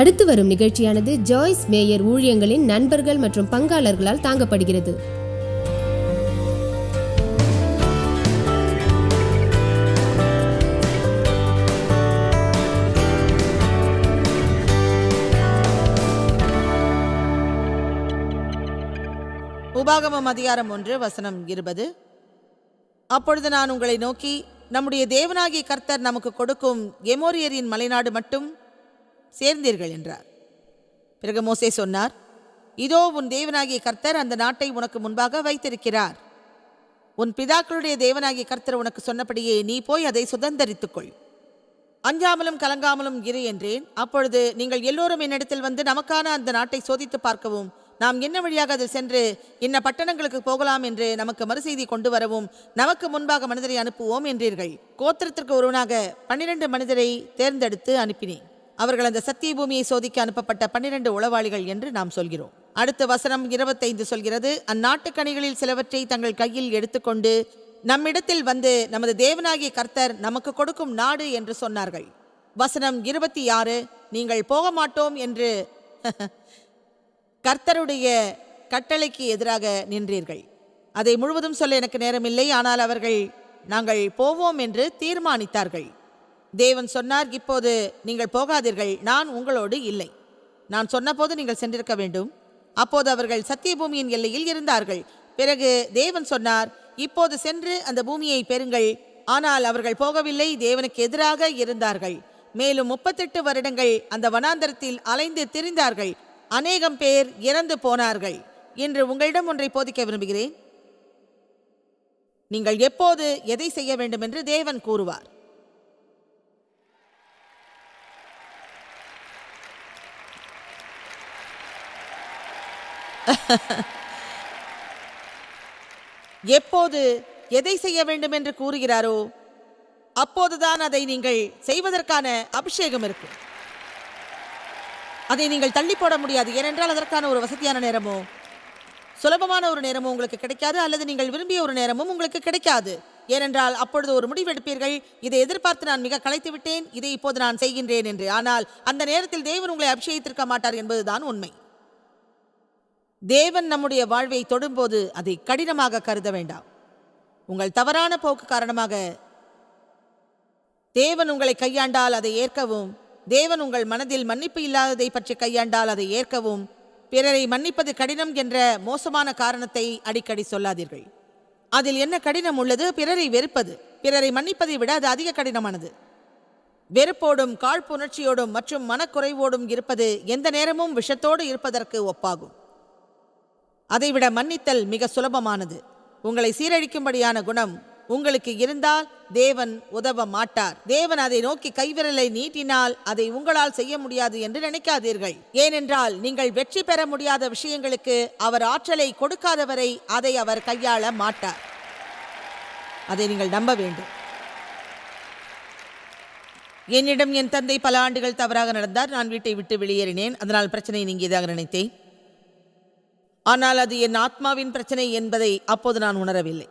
அடுத்து வரும் நிகழ்ச்சியானது ஜாய்ஸ் மேயர் ஊழியங்களின் நண்பர்கள் மற்றும் பங்காளர்களால் தாங்கப்படுகிறது. உபாகமம் அதிகாரம் ஒன்று வசனம் இருபது. அப்பொழுது நான் உங்களை நோக்கி நம்முடைய தேவனாகிய கர்த்தர் நமக்கு கொடுக்கும் எமோரியரின் மலைநாடு மட்டும்? சேர்ந்தீர்கள் என்றார். பிறகு மோசே சொன்னார் இதோ உன் தேவனாகிய கர்த்தர் அந்த நாட்டை உனக்கு முன்பாக வைத்திருக்கிறார். உன் பிதாக்களுடைய தேவனாகிய கர்த்தர் உனக்கு சொன்னபடியே நீ போய் அதை சுதந்தரித்துக்கொள். அஞ்சாமலும் கலங்காமலும் இரு என்றேன். அப்பொழுது நீங்கள் எல்லோரும் என்னிடத்தில் வந்து நமக்கான அந்த நாட்டை சோதித்து பார்க்கவும் நாம் என்ன வழியாக அதில் சென்று இன்ன பட்டணங்களுக்கு போகலாம் என்று நமக்கு மறுசெய்தி கொண்டு வரவும் நமக்கு முன்பாக மனிதரை அனுப்புவோம் என்றீர்கள். கோத்திரத்திற்கு ஒருவனாக பன்னிரண்டு மனிதரை தேர்ந்தெடுத்து அனுப்பினேன். அவர்கள் அந்த சத்திய பூமியை சோதிக்க அனுப்பப்பட்ட பன்னிரண்டு உளவாளிகள் என்று நாம் சொல்கிறோம். அடுத்த வசனம் இருபத்தைந்து சொல்கிறது அந்நாட்டு கனிகளில் சிலவற்றை தங்கள் கையில் எடுத்துக்கொண்டு நம்மிடத்தில் வந்து நமது தேவனாகிய கர்த்தர் நமக்கு கொடுக்கும் நாடு என்று சொன்னார்கள். வசனம் இருபத்தி ஆறு நீங்கள் போக மாட்டோம் என்று கர்த்தருடைய கட்டளைக்கு எதிராக நின்றீர்கள். அதை முழுவதும் சொல்ல எனக்கு நேரமில்லை ஆனால் அவர்கள் நாங்கள் போவோம் என்று தீர்மானித்தார்கள். தேவன் சொன்னார் இப்போது நீங்கள் போகாதீர்கள் நான் உங்களோடு இல்லை. நான் சொன்னபோது நீங்கள் சென்றிருக்க வேண்டும். அப்போது அவர்கள் சத்திய பூமியின் எல்லையில் இருந்தார்கள். பிறகு தேவன் சொன்னார் இப்போது சென்று அந்த பூமியை பெறுங்கள். ஆனால் அவர்கள் போகவில்லை தேவனுக்கு எதிராக இருந்தார்கள். மேலும் முப்பத்தெட்டு வருடங்கள் அந்த வனாந்தரத்தில் அலைந்து திரிந்தார்கள். அநேகம் பேர் இறந்து போனார்கள். இன்று உங்களிடம் ஒன்றை போதிக்க விரும்புகிறேன். நீங்கள் எப்போது எதை செய்ய வேண்டும் என்று தேவன் கூறுவார். எப்போது எதை செய்ய வேண்டும் என்று கூறுகிறாரோ அப்போதுதான் அதை நீங்கள் செய்வதற்கான அபிஷேகம் இருக்கும் அதை நீங்கள் தள்ளி போட முடியாது. ஏனென்றால் அதற்கான ஒரு வசதியான நேரமோ சுலபமான ஒரு நேரமும் உங்களுக்கு கிடைக்காது அல்லது நீங்கள் விரும்பிய ஒரு நேரமும் உங்களுக்கு கிடைக்காது. ஏனென்றால் அப்பொழுது ஒரு முடிவெடுப்பீர்கள். இதை எதிர்பார்த்து நான் மிக களைத்து விட்டேன். இதை இப்போது நான் செய்கின்றேன் என்று. ஆனால் அந்த நேரத்தில் தேவன் உங்களை அபிஷேகித்திருக்க மாட்டார் என்பதுதான் உண்மை. தேவன் நம்முடைய வாழ்வை தொடும்போது அதை கடினமாக கருத வேண்டாம். உங்கள் தவறான போக்கு காரணமாக தேவன் உங்களை கையாண்டால் அதை ஏற்கவும் தேவன் உங்கள் மனதில் மன்னிப்பு இல்லாததை பற்றி கையாண்டால் அதை ஏற்கவும் பிறரை மன்னிப்பது கடினம் என்ற மோசமான காரணத்தை அடிக்கடி சொல்லாதீர்கள். அதில் என்ன கடினம் உள்ளது? பிறரை வெறுப்பது. பிறரை மன்னிப்பதை விட அது அதிக கடினமானது. வெறுப்போடும் காழ்ப்புணர்ச்சியோடும் மற்றும் மனக்குறைவோடும் இருப்பது எந்த நேரமும் விஷத்தோடு இருப்பதற்கு ஒப்பாகும். அதைவிட மன்னித்தல் மிக சுலபமானது. உங்களை சீரழிக்கும்படியான குணம் உங்களுக்கு இருந்தால் தேவன் உதவ மாட்டார். தேவன் அதை நோக்கி கைவிரலை நீட்டினால் அதை உங்களால் செய்ய முடியாது என்று நினைக்காதீர்கள். ஏனென்றால் நீங்கள் வெற்றி பெற முடியாத விஷயங்களுக்கு அவர் ஆற்றலை கொடுக்காதவரை அதை அவர் கையாள மாட்டார். அதை நீங்கள் நம்ப வேண்டும். என்னிடம் என் தந்தை பல ஆண்டுகள் தவறாக நடந்தார். நான் வீட்டை விட்டு வெளியேறினேன். அதனால் பிரச்சனை நீங்கியதாக நினைத்தேன். ஆனால் அது என் ஆத்மாவின் பிரச்சனை என்பதை அப்போது நான் உணரவில்லை.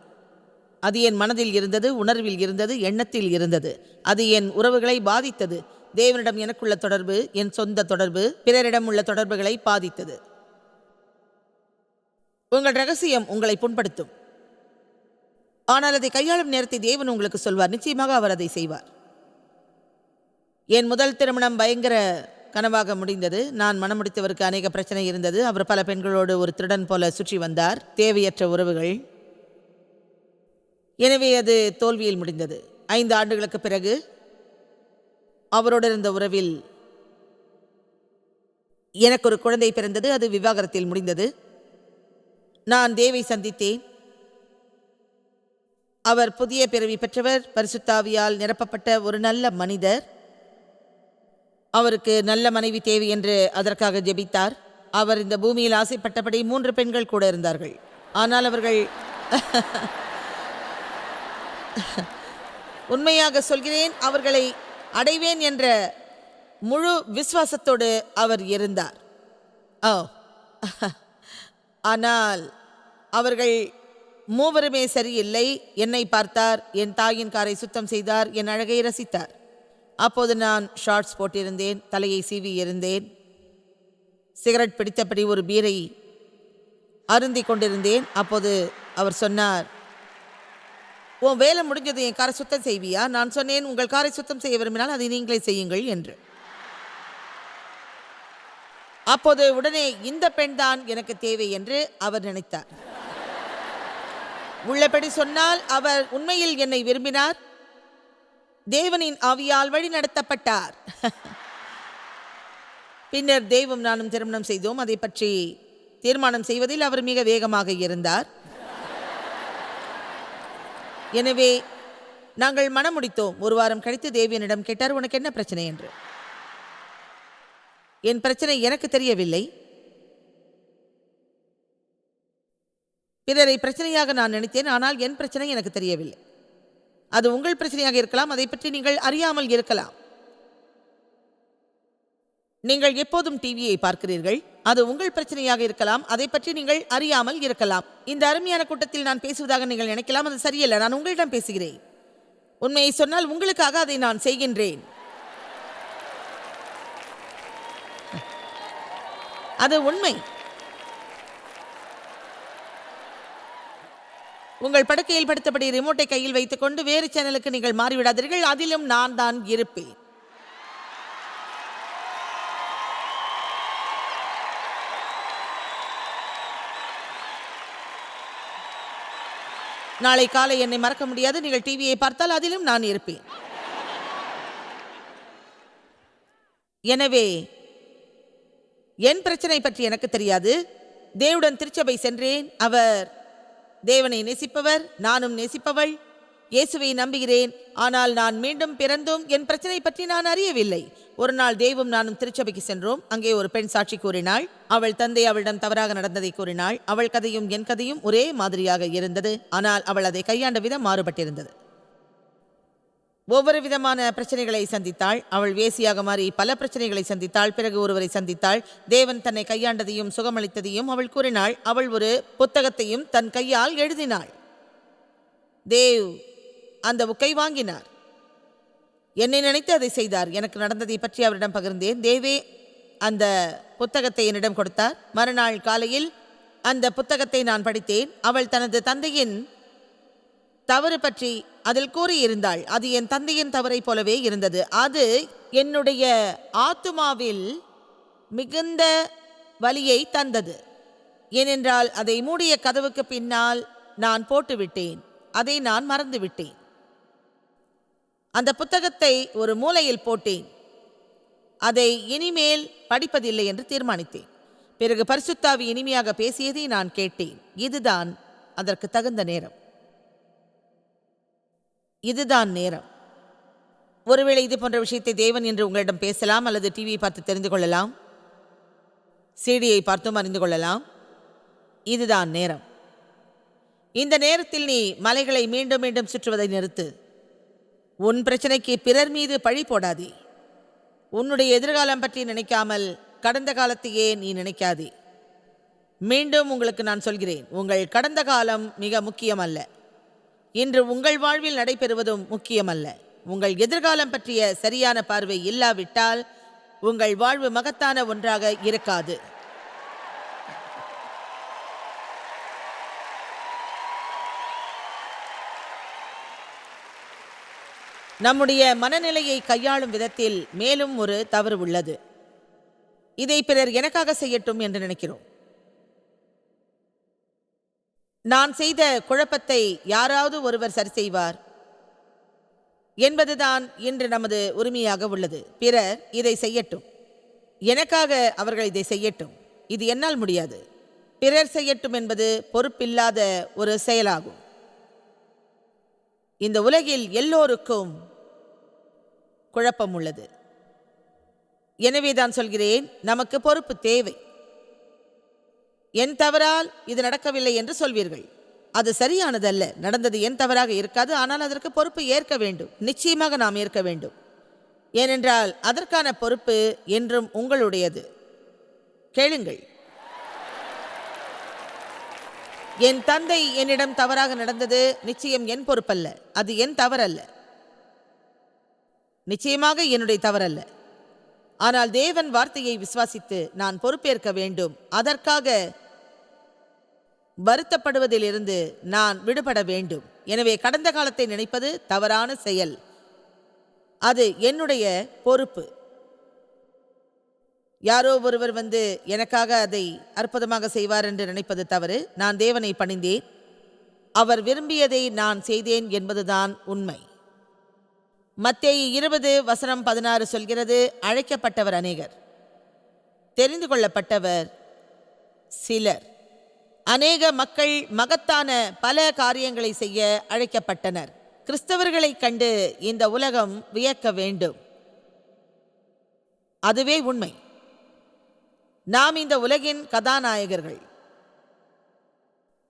அது என் மனதில் இருந்தது உணர்வில் இருந்தது எண்ணத்தில் இருந்தது. அது என் உறவுகளை பாதித்தது. தேவனிடம் எனக்குள்ள தொடர்பு என் சொந்த தொடர்பு பிறரிடம் உள்ள தொடர்புகளை பாதித்தது. உங்கள் ரகசியம் உங்களை புண்படுத்தும். ஆனால் அதை கையாளும் நேரத்தை தேவன் உங்களுக்கு சொல்வார். நிச்சயமாக அவர் அதை செய்வார். என் முதல் திருமணம் பயங்கர கனவாக முடிந்தது. நான் மனமுடித்தவருக்கு அநேக பிரச்சனை இருந்தது. அவர் பல பெண்களோடு ஒரு திருடன் போல சுற்றி வந்தார். தேவையற்ற உறவுகள். எனவே அது தோல்வியில் முடிந்தது. ஐந்து ஆண்டுகளுக்கு பிறகு அவரோடு இருந்த உறவில் எனக்கு ஒரு குழந்தை பிறந்தது. அது விவாகரத்தில் முடிந்தது. நான் தேவை சந்தித்தேன். அவர் புதிய பிறவி பெற்றவர். பரிசுத்தாவியால் நிரப்பப்பட்ட ஒரு நல்ல மனிதர். அவருக்கு நல்ல மனைவி தேவை என்று அதற்காக ஜெபித்தார். அவர் இந்த பூமியில் ஆசைப்பட்டபடி மூன்று பெண்கள் கூட இருந்தார்கள். ஆனால் அவர்கள் உண்மையாக சொல்கிறேன் அவர்களை அடைவேன் என்ற முழு விசுவாசத்தோடு அவர் இருந்தார். ஓ. ஆனால் அவர்கள் மூவருமே சரியில்லை. என்னை பார்த்தார் என் தாயின் காரை சுத்தம் செய்தார் என் அழகை ரசித்தார். அப்போது நான் ஷார்ட்ஸ் போட்டிருந்தேன் தலையை சீவி இருந்தேன் சிகரெட் பிடித்தபடி ஒரு பீரை அருந்தி கொண்டிருந்தேன். அப்போது அவர் சொன்னார் உன் வேலை முடிஞ்சது என் காரை சுத்தம் செய்வியா? நான் சொன்னேன் உங்கள் காரை சுத்தம் செய்ய விரும்பினால் அதை நீங்களே செய்யுங்கள் என்று. அப்போது உடனே இந்த பெண் தான் எனக்கு தேவை என்று அவர் நினைத்தார். உள்ளபடி சொன்னால் அவர் உண்மையில் என்னை விரும்பினார். தேவனின் ஆவியால் வழி நடத்தப்பட்டார். பின்னர் தெய்வம் நானும் திருமணம் செய்தோம். அதை பற்றி தீர்மானம் செய்வதில் அவர் மிக வேகமாக இருந்தார். எனவே நாங்கள் மனம் முடித்தோம். ஒரு வாரம் கழித்து தேவியனிடம் கேட்டார் உனக்கு என்ன பிரச்சனை? என்று. என் பிரச்சனை எனக்கு தெரியவில்லை. பிறரை பிரச்சனையாக நான் நினைத்தேன். ஆனால் என் பிரச்சனை எனக்கு தெரியவில்லை. அது உங்கள் பிரச்சனையாக இருக்கலாம் அதை பற்றி நீங்கள் அறியாமல் இருக்கலாம். நீங்கள் எப்போதும் டிவியை பார்க்கிறீர்கள் அது உங்கள் பிரச்சனையாக இருக்கலாம் அதை பற்றி நீங்கள் அறியாமல் இருக்கலாம். இந்த அருமையான கூட்டத்தில் நான் பேசுவதாக நீங்கள் நினைக்கலாம் அது சரியல்ல நான் உங்களிடம் பேசுகிறேன். உண்மையை சொன்னால் உங்களுக்காக அதை நான் செய்கின்றேன். அது உண்மை. உங்கள் படுக்கையில் படுத்தபடி ரிமோட்டை கையில் வைத்துக்கொண்டு வேறு சேனலுக்கு நீங்கள் மாறிவிடாதீர்கள். அதிலும் நான் தான் இருப்பேன். நாளை காலை என்னை மறக்க முடியாது. நீங்கள் டிவியை பார்த்தால் அதிலும் நான் இருப்பேன். எனவே என் பிரச்சனை பற்றி எனக்கு தெரியாது. தேவுடன் திருச்சபை சென்றேன். அவர் தேவனை நேசிப்பவர் நானும் நேசிப்பவள். இயேசுவை நம்புகிறேன் ஆனால் நான் மீண்டும் பிறந்தும் என் பிரச்சனை பற்றி நான் அறியவில்லை. ஒரு நாள் தேவும் நானும் திருச்சபைக்கு சென்றோம். அங்கே ஒரு பெண் சாட்சி கூறினாள் அவள் தந்தை அவளிடம் தவறாக நடந்ததை கூறினாள். அவள் கதையும் என் கதையும் ஒரே மாதிரியாக இருந்தது. ஆனால் அவள் அதை கையாண்ட விதம் மாறுபட்டிருந்தது. ஒவ்வொரு விதமான பிரச்சனைகளை சந்தித்தாள். அவள் வேசியாக மாறி பல பிரச்சனைகளை சந்தித்தாள். பிறகு ஒருவரை சந்தித்தாள். தேவன் தன்னை கையாண்டதையும் சுகமளித்ததையும் அவள் கூறினாள். அவள் ஒரு புத்தகத்தையும் தன் கையால் எழுதினாள். தேவ் அந்த புக்கை வாங்கினார். என்னை நினைத்து அதை செய்தார். எனக்கு நடந்ததை பற்றி அவரிடம் பகிர்ந்தேன். தேவே அந்த புத்தகத்தை என்னிடம் கொடுத்தார். மறுநாள் காலையில் அந்த புத்தகத்தை நான் படித்தேன். அவள் தனது தந்தையின் தவறு பற்றி அதில் கூறியிருந்தாள். அது என் தந்தையின் தவறைப் போலவே இருந்தது. அது என்னுடைய ஆத்துமாவில் மிகுந்த வலியை தந்தது. ஏனென்றால் அதை மூடிய கதவுக்கு பின்னால் நான் போட்டுவிட்டேன். அதை நான் மறந்துவிட்டேன். அந்த புத்தகத்தை ஒரு மூலையில் போட்டேன். அதை இனிமேல் படிப்பதில்லை என்று தீர்மானித்தேன். பிறகு பரிசுத்தாவி இனிமையாக பேசியதை நான் கேட்டேன். இதுதான் அதற்கு தகுந்த நேரம். இதுதான் நேரம். ஒருவேளை இது போன்ற விஷயத்தை தேவன் என்று உங்களிடம் பேசலாம் அல்லது டிவியை பார்த்து தெரிந்து கொள்ளலாம்? சீடியை பார்த்தும் அறிந்து கொள்ளலாம். இதுதான் நேரம். இந்த நேரத்தில் நீ மலைகளை மீண்டும் மீண்டும் சுற்றுவதை நிறுத்து. உன் பிரச்சனைக்கு பிறர் மீது பழி போடாதே. உன்னுடைய எதிர்காலம் பற்றி நினைக்காமல் கடந்த காலத்தையே நீ நினைக்காதே. மீண்டும் உங்களுக்கு நான் சொல்கிறேன் உங்கள் கடந்த காலம் மிக முக்கியமல்ல. இன்று உங்கள் வாழ்வில் நடைபெறுவதும் முக்கியமல்ல. உங்கள் எதிர்காலம் பற்றிய சரியான பார்வை இல்லாவிட்டால் உங்கள் வாழ்வு மகத்தான ஒன்றாக இருக்காது. நம்முடைய மனநிலையை கையாளும் விதத்தில் மேலும் ஒரு தவறு உள்ளது. இதை பிறர் எனக்காக செய்யட்டும் என்று நினைக்கிறோம். நான் செய்த குழப்பத்தை யாராவது ஒருவர் சரி செய்வார் என்பதுதான் இன்று நமது உரிமையாக உள்ளது. பிறர் இதை செய்யட்டும். எனக்காக அவர்கள் இதை செய்யட்டும். இது என்னால் முடியாது. பிறர் செய்யட்டும் என்பது பொறுப்பில்லாத ஒரு செயலாகும். இந்த உலகில் எல்லோருக்கும் குழப்பம் உள்ளது. எனவே தான் சொல்கிறேன் நமக்கு பொறுப்பு தேவை. என் தவறால் இது நடக்கவில்லை என்று சொல்வீர்கள். அது சரியானதல்ல. நடந்தது என் தவறாக இருக்காது. ஆனால் அதற்கு பொறுப்பு ஏற்க வேண்டும். நிச்சயமாக நாம் ஏற்க வேண்டும். ஏனென்றால் அதற்கான பொறுப்பு என்றும் உங்களுடையது. கேளுங்கள். என் தந்தை என்னிடம் தவறாக நடந்தது நிச்சயம் என் பொறுப்பல்ல. அது என் தவறல்ல. நிச்சயமாக என்னுடைய தவறல்ல. ஆனால் தேவன் வார்த்தையை விசுவாசித்து நான் பொறுப்பேற்க வேண்டும். அதற்காக வருத்தப்படுவதிலிருந்து நான் விடுபட வேண்டும். எனவே கடந்த காலத்தை நினைப்பது தவறான செயல். அது என்னுடைய பொறுப்பு. யாரோ ஒருவர் வந்து எனக்காக அதை அற்புதமாக செய்வார் என்று நினைப்பது தவறு. நான் தேவனை பணிந்தேன். அவர் விரும்பியதை நான் செய்தேன் என்பதுதான் உண்மை. மத்தே இருபது வசனம் பதினாறு சொல்கிறது அழைக்கப்பட்டவர் அநேகர். தெரிந்து கொள்ளப்பட்டவர் சிலர். அநேக மக்கள் மகத்தான பல காரியங்களை செய்ய அழைக்கப்பட்டனர். கிறிஸ்தவர்களைக் கண்டு இந்த உலகம் வியக்க வேண்டும். அதுவே உண்மை. நாம் இந்த உலகின் கதாநாயகர்கள்.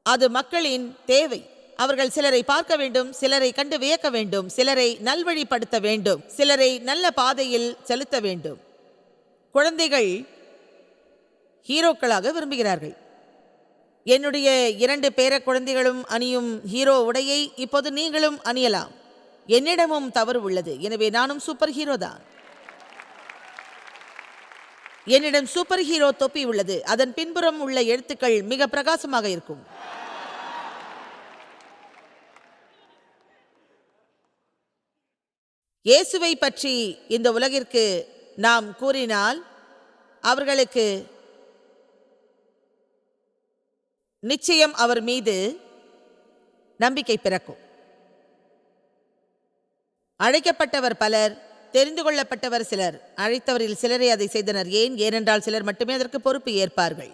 அது மக்களின் தேவை. அவர்கள் சிலரை பார்க்க வேண்டும் சிலரை கண்டு வியக்க வேண்டும் சிலரை நல்வழிப்படுத்த வேண்டும் சிலரை நல்ல பாதையில் செலுத்த வேண்டும். குழந்தைகள் ஹீரோக்களாக விரும்புகிறார்கள். என்னுடைய இரண்டு பேர குழந்தைகளும் அணியும் ஹீரோ உடையை இப்போது நீங்களும் அணியலாம். என்னிடமும் தவறு உள்ளது. எனவே நானும் சூப்பர் ஹீரோ தான். என்னிடம் சூப்பர் ஹீரோ தொப்பி உள்ளது. அதன் பின்புறம் உள்ள எழுத்துக்கள் மிக பிரகாசமாக இருக்கும். இயேசுவை பற்றி இந்த உலகிற்கு நாம் கூறினால் அவர்களுக்கு நிச்சயம் அவர் மீது நம்பிக்கை பிறக்கும். அழைக்கப்பட்டவர் பலர் தெரிந்து கொள்ளப்பட்டவர் சிலர் அழைத்தவரில் சிலரை அதை செய்தனர். ஏன்? ஏனென்றால் சிலர் மட்டுமே அதற்கு பொறுப்பு ஏற்பார்கள்.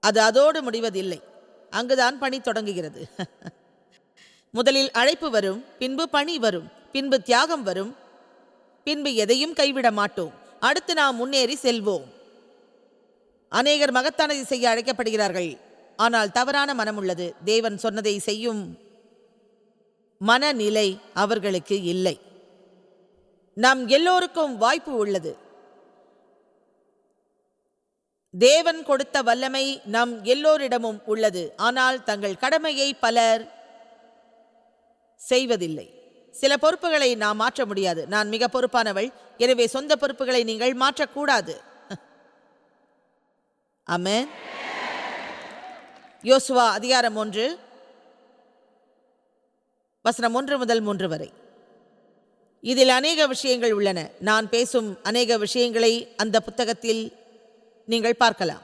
அது அதோடு முடிவதில்லை. அங்குதான் பணி தொடங்குகிறது. முதலில் அழைப்பு வரும் பின்பு பணி வரும் பின்பு தியாகம் வரும் பின்பு எதையும் கைவிட மாட்டோம். அடுத்து நாம் முன்னேறி செல்வோம். அநேகர் மகத்தானதை செய்ய அழைக்கப்படுகிறார்கள். ஆனால் தவறான மனம் உள்ளது. தேவன் சொன்னதை செய்யும் மனநிலை அவர்களுக்கு இல்லை. நம் எல்லோருக்கும் வாய்ப்பு உள்ளது. தேவன் கொடுத்த வல்லமை நம் எல்லோரிடமும் உள்ளது. ஆனால் தங்கள் கடமையை பலர் செய்வதில்லை. சில பொறுப்புகளை நாம் மாற்ற முடியாது. நான் மிக பொறுப்பானவள். எனவே சொந்த பொறுப்புகளை நீங்கள் மாற்றக்கூடாது. அமேன் யோசுவா அதிகாரம் ஒன்று. வசனம் ஒன்று முதல் மூன்று வரை. இதில் அநேக விஷயங்கள் உள்ளன. நான் பேசும் அநேக விஷயங்களை அந்த புத்தகத்தில் நீங்கள் பார்க்கலாம்.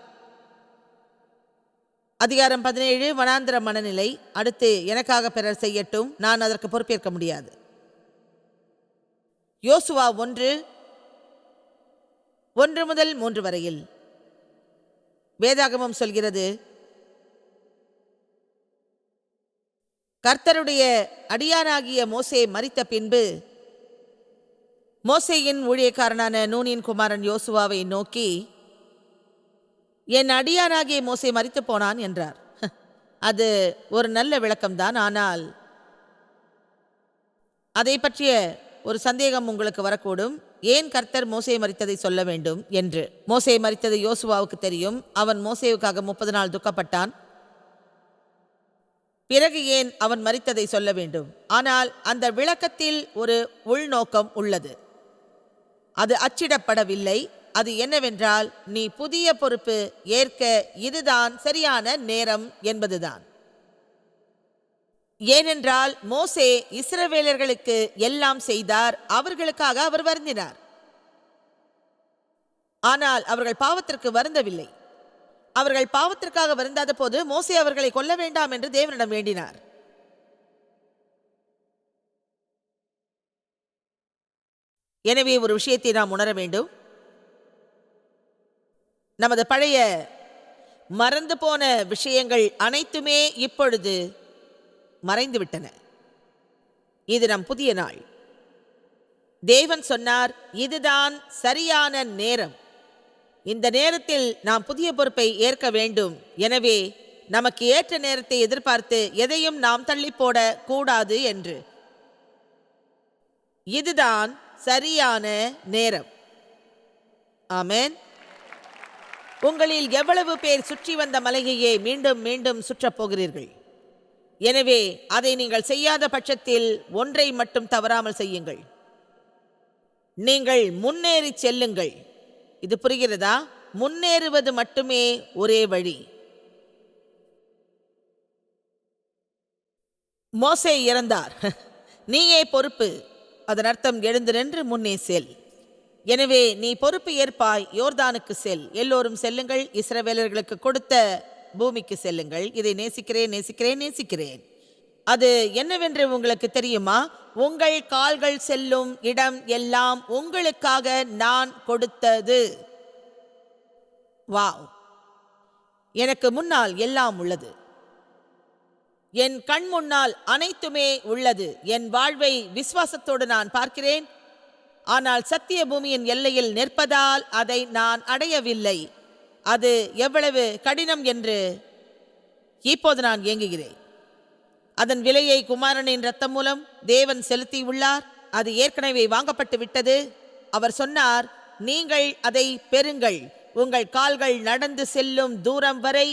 அதிகாரம் பதினேழு வனாந்திர மனநிலை. அடுத்து எனக்காக பிறர் செய்யட்டும். நான் அதற்கு பொறுப்பேற்க முடியாது. யோசுவா ஒன்று ஒன்று முதல் மூன்று வரையில். வேதாகமம் சொல்கிறது. கர்த்தருடைய அடியானாகிய மோசே மறித்த பின்பு மோசேயின் ஊழியக்காரனான நூனின் குமாரன் யோசுவாவை நோக்கி என் அடியானாகிய மோசே மறித்து போனான் என்றார். அது ஒரு நல்ல விளக்கம்தான். ஆனால் அதை பற்றிய ஒரு சந்தேகம் உங்களுக்கு வரக்கூடும். ஏன் கர்த்தர் மோசையை மறித்ததை சொல்ல வேண்டும்? என்று. மோசையை மறித்தது யோசுவாவுக்கு தெரியும். அவன் மோசேவுக்காக முப்பது நாள் துக்கப்பட்டான். பிறகு ஏன் அவன் மறித்ததை சொல்ல வேண்டும்? ஆனால் அந்த விளக்கத்தில் ஒரு உள்நோக்கம் உள்ளது. அது அச்சிடப்படவில்லை. அது என்னவென்றால் நீ புதிய பொறுப்பு ஏற்க இதுதான் சரியான நேரம் என்பதுதான். ஏனென்றால் மோசே இஸ்ரவேலர்களுக்கு எல்லாம் செய்தார் அவர்களுக்காக அவர் வருந்தினார். ஆனால் அவர்கள் பாவத்திற்கு வருந்தவில்லை. அவர்கள் பாவத்திற்காக வருந்தாத போது மோசே அவர்களை கொல்ல வேண்டாம் என்று தேவனிடம் வேண்டினார். எனவே ஒரு விஷயத்தை நாம் உணர வேண்டும். நமது பழைய மறந்து போன விஷயங்கள் அனைத்துமே இப்பொழுது மறைந்துவிட்டன. இது நம் புதிய நாள். தேவன் சொன்னார் இதுதான் சரியான நேரம். இந்த நேரத்தில் நாம் புதிய பொறுப்பை ஏற்க வேண்டும். எனவே நமக்கு ஏற்ற நேரத்தை எதிர்பார்த்து எதையும் நாம் தள்ளி போட கூடாது என்று. இதுதான் சரியான நேரம். ஆமென். உங்களில் எவ்வளவு பேர் சுற்றி வந்த மலையையே மீண்டும் மீண்டும் சுற்றப் போகிறீர்கள்? எனவே அதை நீங்கள் செய்யாத பட்சத்தில் ஒன்றை மட்டும் தவறாமல் செய்யுங்கள். நீங்கள் முன்னேறி செல்லுங்கள். இது புரிகிறதா? முன்னேறுவது மட்டுமே ஒரே வழி. மோசே இறந்தார். நீயே பொறுப்பு. அதன் அர்த்தம் எழுந்து நின்று முன்னே செல். எனவே நீ பொறுப்பு ஏற்பாய் யோர்தானுக்கு செல். எல்லோரும் செல்லுங்கள். இஸ்ரவேலர்களுக்கு கொடுத்த பூமிக்கு செல்லுங்கள். இதை நேசிக்கிறேன் நேசிக்கிறேன் நேசிக்கிறேன். அது என்னவென்று உங்களுக்கு தெரியுமா? உங்கள் கால்கள் செல்லும் இடம் எல்லாம் உங்களுக்காக நான் கொடுத்தது. வாவ். எனக்கு முன்னால் எல்லாம் உள்ளது. என் கண் முன்னால் அனைத்துமே உள்ளது. என் வாழ்வை விசுவாசத்தோடு நான் பார்க்கிறேன். ஆனால் சத்திய பூமியின் எல்லையில் நிற்பதால் அதை நான் அடையவில்லை. அது எவ்வளவு கடினம் என்று இப்போது நான் இயங்குகிறேன் அதன் விலையை குமாரனின் ரத்தம் மூலம் தேவன் செலுத்தியுள்ளார். அது ஏற்கனவே வாங்கப்பட்டு விட்டது. அவர் சொன்னார் நீங்கள் அதை பெறுங்கள். உங்கள் கால்கள் நடந்து செல்லும் தூரம் வரை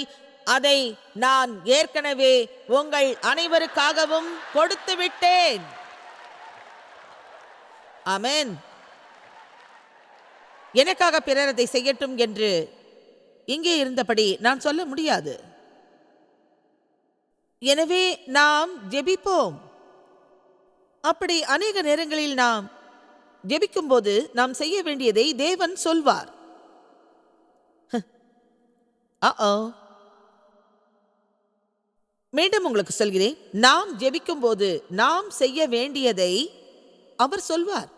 அதை நான் ஏற்கனவே உங்கள் அனைவருக்காகவும் கொடுத்து விட்டேன். அமேன் எனக்காக பிறர் அதை செய்யட்டும் என்று இங்கே இருந்தபடி நான் சொல்ல முடியாது. எனவே நாம் ஜெபிப்போம். அப்படி அநேக நேரங்களில் நாம் ஜெபிக்கும்போது நாம் செய்ய வேண்டியதை தேவன் சொல்வார். அ மீண்டும் உங்களுக்கு சொல்கிறேன். நாம் ஜெபிக்கும்போது நாம் செய்ய வேண்டியதை அவர் சொல்வார்.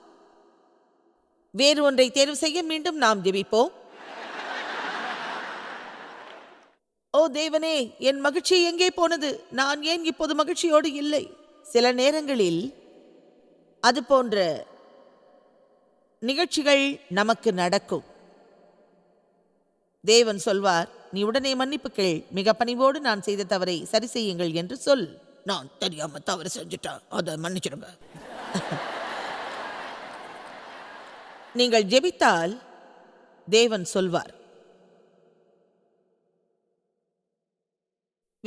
வேறு ஒன்றை தேர்வு செய்ய மீண்டும் நாம் ஜெபிப்போம். ஓ தேவனே என் மகிழ்ச்சி எங்கே போனது? நான் ஏன் இப்போது மகிழ்ச்சியோடு இல்லை? சில நேரங்களில் அது போன்ற நிகழ்ச்சிகள் நமக்கு நடக்கும். தேவன் சொல்வார் நீ உடனே மன்னிப்பு கேள். மிக பணிவோடு நான் செய்த தவறை சரி செய்யுங்கள் என்று சொல். நான் தெரியாம தவறு செஞ்சுட்டேன் அதை மன்னிச்சிடுங்க. நீங்கள் ஜெபித்தால் தேவன் சொல்வார்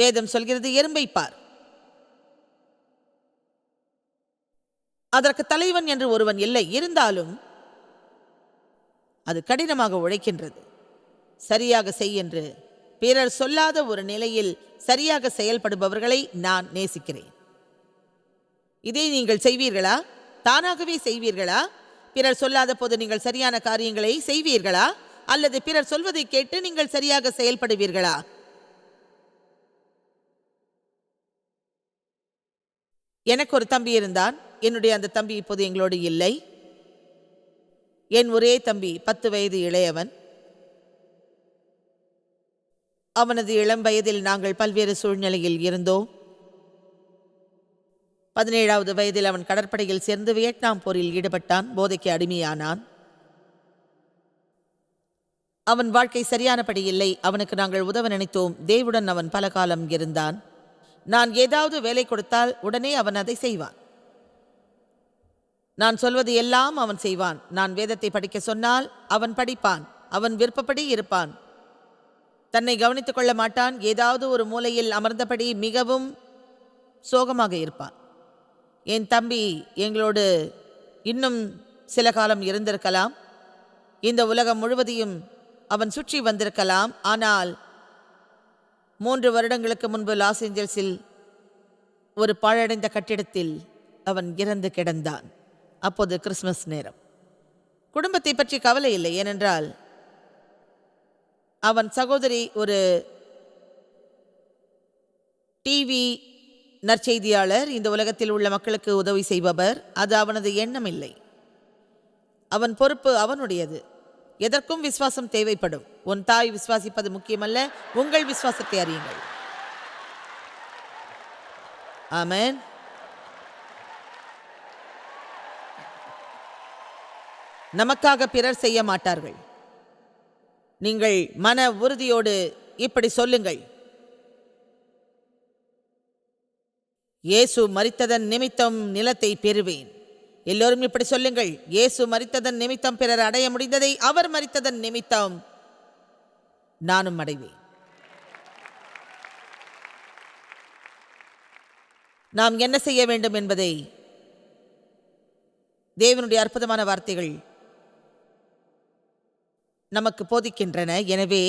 வேதம் சொல்கிறது எறும்பை பார் அதற்கு தலைவன் என்று ஒருவன் இல்லை இருந்தாலும் அது கடினமாக உழைக்கின்றது. சரியாக செய் என்று பிறர் சொல்லாத ஒரு நிலையில் சரியாக செயல்படுபவர்களை நான் நேசிக்கிறேன். இதை நீங்கள் செய்வீர்களா? தானாகவே செய்வீர்களா? பிறர் சொல்லாத போது நீங்கள் சரியான காரியங்களை செய்வீர்களா? அல்லது பிறர் சொல்வதை கேட்டு நீங்கள் சரியாக செயல்படுவீர்களா? எனக்கு ஒரு தம்பி இருந்தான். என்னுடைய அந்த தம்பி இப்போது எங்களோடு இல்லை. என் ஒரே தம்பி பத்து வயது இளையவன். அவனது இளம் வயதில் நாங்கள் பல்வேறு சூழ்நிலையில் இருந்தோம். பதினேழாவது வயதில் அவன் கடற்படையில் சேர்ந்து வியட்நாம் போரில் ஈடுபட்டான். போதைக்கு அடிமையானான். அவன் வாழ்க்கை சரியானபடி இல்லை. அவனுக்கு நாங்கள் உதவ நினைத்தோம். தேவுடன் அவன் பல காலம் இருந்தான். நான் ஏதாவது வேலை கொடுத்தால் உடனே அவன் அதை செய்வான். நான் சொல்வது எல்லாம் அவன் செய்வான். நான் வேதத்தை படிக்க சொன்னால் அவன் படிப்பான். அவன் விருப்பப்படி இருப்பான். தன்னை கவனித்துக் கொள்ள மாட்டான். ஏதாவது ஒரு மூலையில் அமர்ந்தபடி மிகவும் சோகமாக இருப்பான். என் தம்பி எங்களோடு இன்னும் சில காலம் இருந்திருக்கலாம். இந்த உலகம் முழுவதையும் அவன் சுற்றி வந்திருக்கலாம். ஆனால் மூன்று வருடங்களுக்கு முன்பு லாஸ் ஏஞ்சல்ஸில் ஒரு பாழடைந்த கட்டிடத்தில் அவன் இறந்து கிடந்தான். அப்போது கிறிஸ்மஸ் நேரம். குடும்பத்தை பற்றி கவலை இல்லை. ஏனென்றால் அவன் சகோதரி ஒரு டிவி நற்செய்தியாளர். இந்த உலகத்தில் உள்ள மக்களுக்கு உதவி செய்பவர். அது அவனது எண்ணம் இல்லை அவன் பொறுப்பு அவனுடையது. எதற்கும் விசுவாசம் தேவைப்படும். உன் தாய் விசுவாசிப்பது முக்கியமல்ல. உங்கள் விசுவாசத்தை அறியுங்கள். ஆமேன். நமக்காக பிறர் செய்ய மாட்டார்கள். நீங்கள் மன உறுதியோடு இப்படி சொல்லுங்கள். இயேசு மறித்ததன் நிமித்தம் நிலத்தை பெறுவேன். எல்லோரும் இப்படி சொல்லுங்கள். இயேசு மறித்ததன் நிமித்தம் பிறர் அடைய முடிந்ததை அவர் மறித்ததன் நிமித்தம் நானும் அடைவேன். நாம் என்ன செய்ய வேண்டும் என்பதை தேவனுடைய அற்புதமான வார்த்தைகள் நமக்கு போதிக்கின்றன. எனவே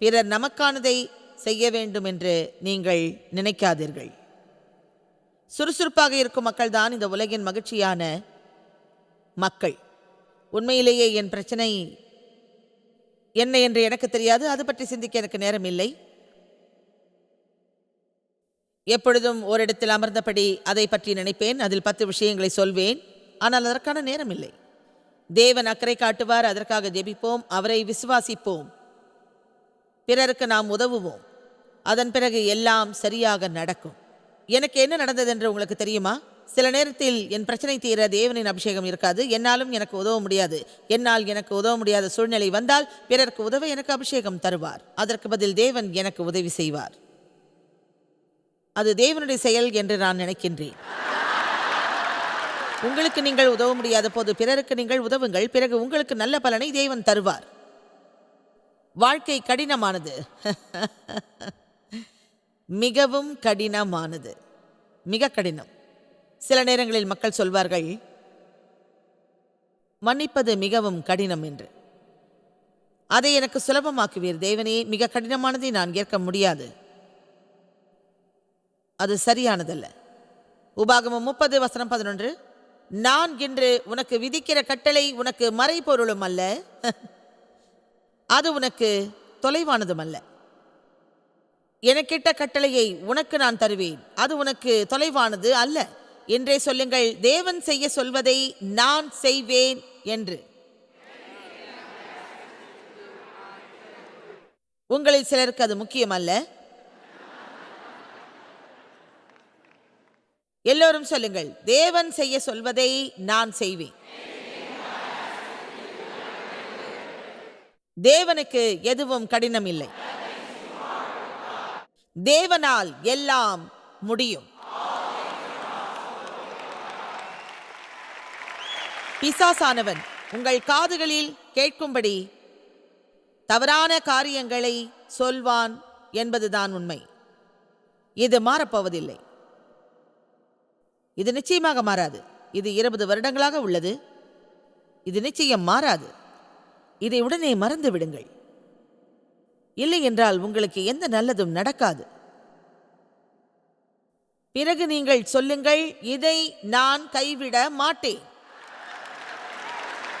பிறர் நமக்கானதை செய்ய வேண்டும் என்று நீங்கள் நினைக்காதீர்கள். சுறுசுறுப்பாக இருக்கும் மக்கள் தான் இந்த உலகின் மகிழ்ச்சியான மக்கள். உண்மையிலேயே என் பிரச்சனை என்ன என்று எனக்கு தெரியாது. அது பற்றி சிந்திக்க எனக்கு நேரம் இல்லை. எப்பொழுதும் ஓரிடத்தில் அமர்ந்தபடி அதை பற்றி நினைப்பேன். அதில் பத்து விஷயங்களை சொல்வேன். ஆனால் அதற்கான நேரம் இல்லை. தேவன் அக்கறை காட்டுவார். அதற்காக ஜெபிப்போம். அவரை விசுவாசிப்போம். பிறருக்கு நாம் உதவுவோம். அதன் பிறகு எல்லாம் சரியாக நடக்கும். எனக்கு என்ன நடந்தது என்று உங்களுக்கு தெரியுமா? சில நேரத்தில் என் பிரச்சனை தீர தேவனின் அபிஷேகம் இருக்காது. என்னாலும் எனக்கு உதவ முடியாது. என்னால் எனக்கு உதவ முடியாத சூழ்நிலை வந்தால் பிறருக்கு உதவ எனக்கு அபிஷேகம் தருவார். அதற்கு பதில் தேவன் எனக்கு உதவி செய்வார். அது தேவனுடைய செயல் என்று நான் நினைக்கின்றேன். உங்களுக்கு நீங்கள் உதவ முடியாத போது பிறருக்கு நீங்கள் உதவுங்கள். பிறகு உங்களுக்கு நல்ல பலனை தேவன் தருவார். வாழ்க்கை கடினமானது. மிகவும் கடினமானது. மிக கடினம். சில நேரங்களில் மக்கள் சொல்வார்கள் மன்னிப்பது மிகவும் கடினம் என்று. அதை எனக்கு சுலபமாக்குவீர். தேவனே மிக கடினமானதை நான் ஏற்க முடியாது. அது சரியானதல்ல. உபாகமம் முப்பது வசனம் பதினொன்று நான் இன்று உனக்கு விதிக்கிற கட்டளை உனக்கு மறைபொருளும் அல்ல. அது உனக்கு தொலைவானதும் அல்ல. எனக்கிட்ட கட்டளையை உனக்கு நான் தருவேன். அது உனக்கு தொலைவானது அல்ல. என்றே சொல்லுங்கள் தேவன் செய்ய சொல்வதை நான் செய்வேன் என்று. உங்களில் சிலருக்கு அது முக்கியமல்ல எல்லோரும் சொல்லுங்கள் தேவன் செய்ய சொல்வதை நான் செய்வேன் தேவனுக்கு எதுவும் கடினம் இல்லை தேவனால் எல்லாம் முடியும். பிசாசானவன் உங்கள் காதுகளில் கேட்கும்படி தவறான காரியங்களை சொல்வான் என்பதுதான் உண்மை. இது மாறப்போவதில்லை. இது நிச்சயமாக மாறாது. இது இருபது வருடங்களாக உள்ளது. இது நிச்சயம் மாறாது. இதை உடனே மறந்து விடுங்கள். இல்லையென்றால் உங்களுக்கு எந்த நல்லதும் நடக்காது. பிறகு நீங்கள் சொல்லுங்கள் இதை நான் கைவிட மாட்டேன்.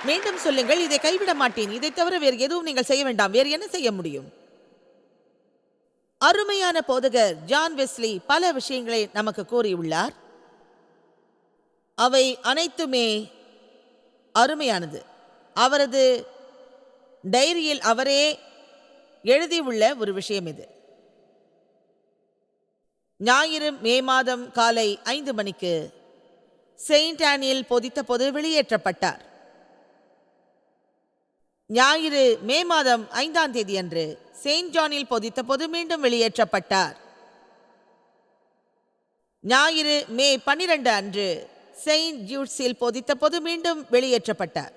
மீண்டும் சொல்லுங்கள் இதை கைவிட மாட்டேன். இதை தவிர வேறு எதுவும் நீங்கள் செய்ய வேண்டாம். வேறு என்ன செய்ய முடியும்? அருமையான போதகர் ஜான் வெஸ்லி பல விஷயங்களை நமக்கு கூறியுள்ளார். அவை அனைத்துமே அருமையானது. அவரது டைரியில் அவரே எழுதியுள்ள ஒரு விஷயம் இது. ஞாயிறு மே மாதம் காலை ஐந்து மணிக்கு செயின்ட் ஆனியில் பொதித்த போது வெளியேற்றப்பட்டார். ஞாயிறு மே மாதம் ஐந்தாம் தேதி அன்று செயின்ட் ஜானில் பொதித்த பொது மீண்டும் வெளியேற்றப்பட்டார். ஞாயிறு மே பன்னிரண்டு அன்று செயின்ட் ஜூட்ஸில் பொதித்த பொது மீண்டும் வெளியேற்றப்பட்டார்.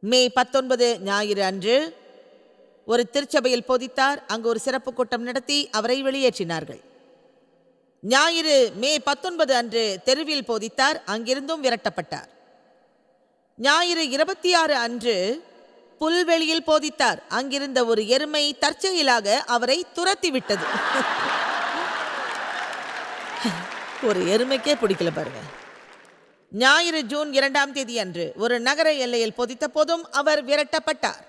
மே பத்தொன்பது ஞாயிறு அன்று ஒரு திருச்சபையில் போதித்தார். அங்கு ஒரு சிறப்பு கூட்டம் நடத்தி அவரை வெளியேற்றினார்கள். ஞாயிறு மே பத்தொன்பது அன்று தெருவில் போதித்தார். அங்கிருந்தும் விரட்டப்பட்டார். ஞாயிறு இருபத்தி ஆறு அன்று புல்வெளியில் போதித்தார். அங்கிருந்த ஒரு எருமை தற்செயலாக அவரை துரத்திவிட்டது. ஒரு எருமைக்கே பிடிக்கல பாருங்க. ஞாயிறு ஜூன் இரண்டாம் தேதி அன்று ஒரு நகர எல்லையில் போதித்த போதும் அவர் விரட்டப்பட்டார்.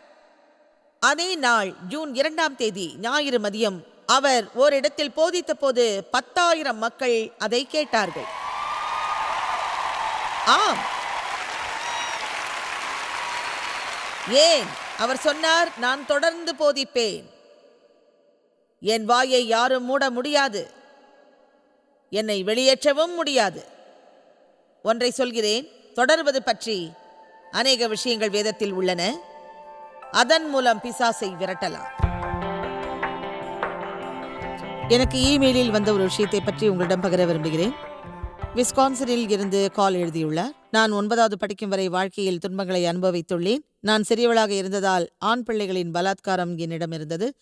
அதே நாள் ஜூன் இரண்டாம் தேதி ஞாயிறு மதியம் அவர் ஓரிடத்தில் போதித்த போது பத்தாயிரம் மக்கள் அதை கேட்டார்கள். ஆம். ஏன்? அவர் சொன்னார் நான் தொடர்ந்து போதிப்பேன். என் வாயை யாரும் மூட முடியாது. என்னை வெளியேற்றவும் முடியாது. ஒன்றை சொல்கிறேன் தொடர்வது பற்றி அநேக விஷயங்கள் வேதத்தில் உள்ளன. அதன் மூலம் பிசாசை விரட்டலாம். எனக்கு இமெயிலில் வந்த ஒரு விஷயத்தை பற்றி உங்களிடம் பகிர விரும்புகிறேன். விஸ்கான்சனில் இருந்து கால் எழுதியுள்ளார். நான் ஒன்பதாவது படிக்கும் வரை வாழ்க்கையில் துன்பங்களை அனுபவித்துள்ளேன். நான் சிறியவளாக இருந்ததால் ஆண் பிள்ளைகளின் பலாத்காரம் என்னிடம் இருந்தது.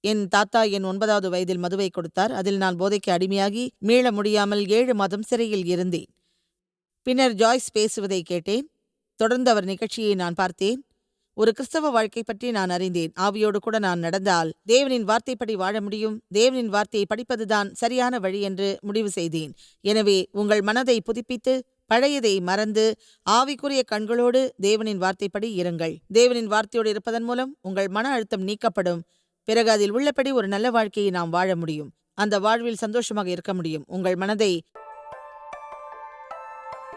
என் தாத்தா என் ஒன்பதாவது வயதில் மதுவை கொடுத்தார். அதில் நான் போதைக்கு அடிமையாகி மீள முடியாமல் ஏழு மாதம் சிறையில் இருந்தேன். பின்னர் ஜாய்ஸ் பேசுவதை கேட்டேன். தொடர்ந்து அவர் நிகழ்ச்சியை நான் பார்த்தேன். ஒரு கிறிஸ்தவ வாழ்க்கை பற்றி நான் அறிந்தேன். ஆவியோடு கூட நான் நடந்தால் தேவனின் வார்த்தைப்படி வாழ முடியும். தேவனின் வார்த்தையை படிப்பதுதான் சரியான வழி என்று முடிவு செய்தேன். எனவே உங்கள் மனதை புதுப்பித்து பழையதை மறந்து ஆவிக்குரிய கண்களோடு தேவனின் வார்த்தைப்படி இருங்கள். தேவனின் வார்த்தையோடு இருப்பதன் மூலம் உங்கள் மன அழுத்தம் நீக்கப்படும். பிறகு அதில் உள்ளபடி ஒரு நல்ல வாழ்க்கையை நாம் வாழ முடியும். அந்த வாழ்வில் சந்தோஷமாக இருக்க முடியும். உங்கள் மனதை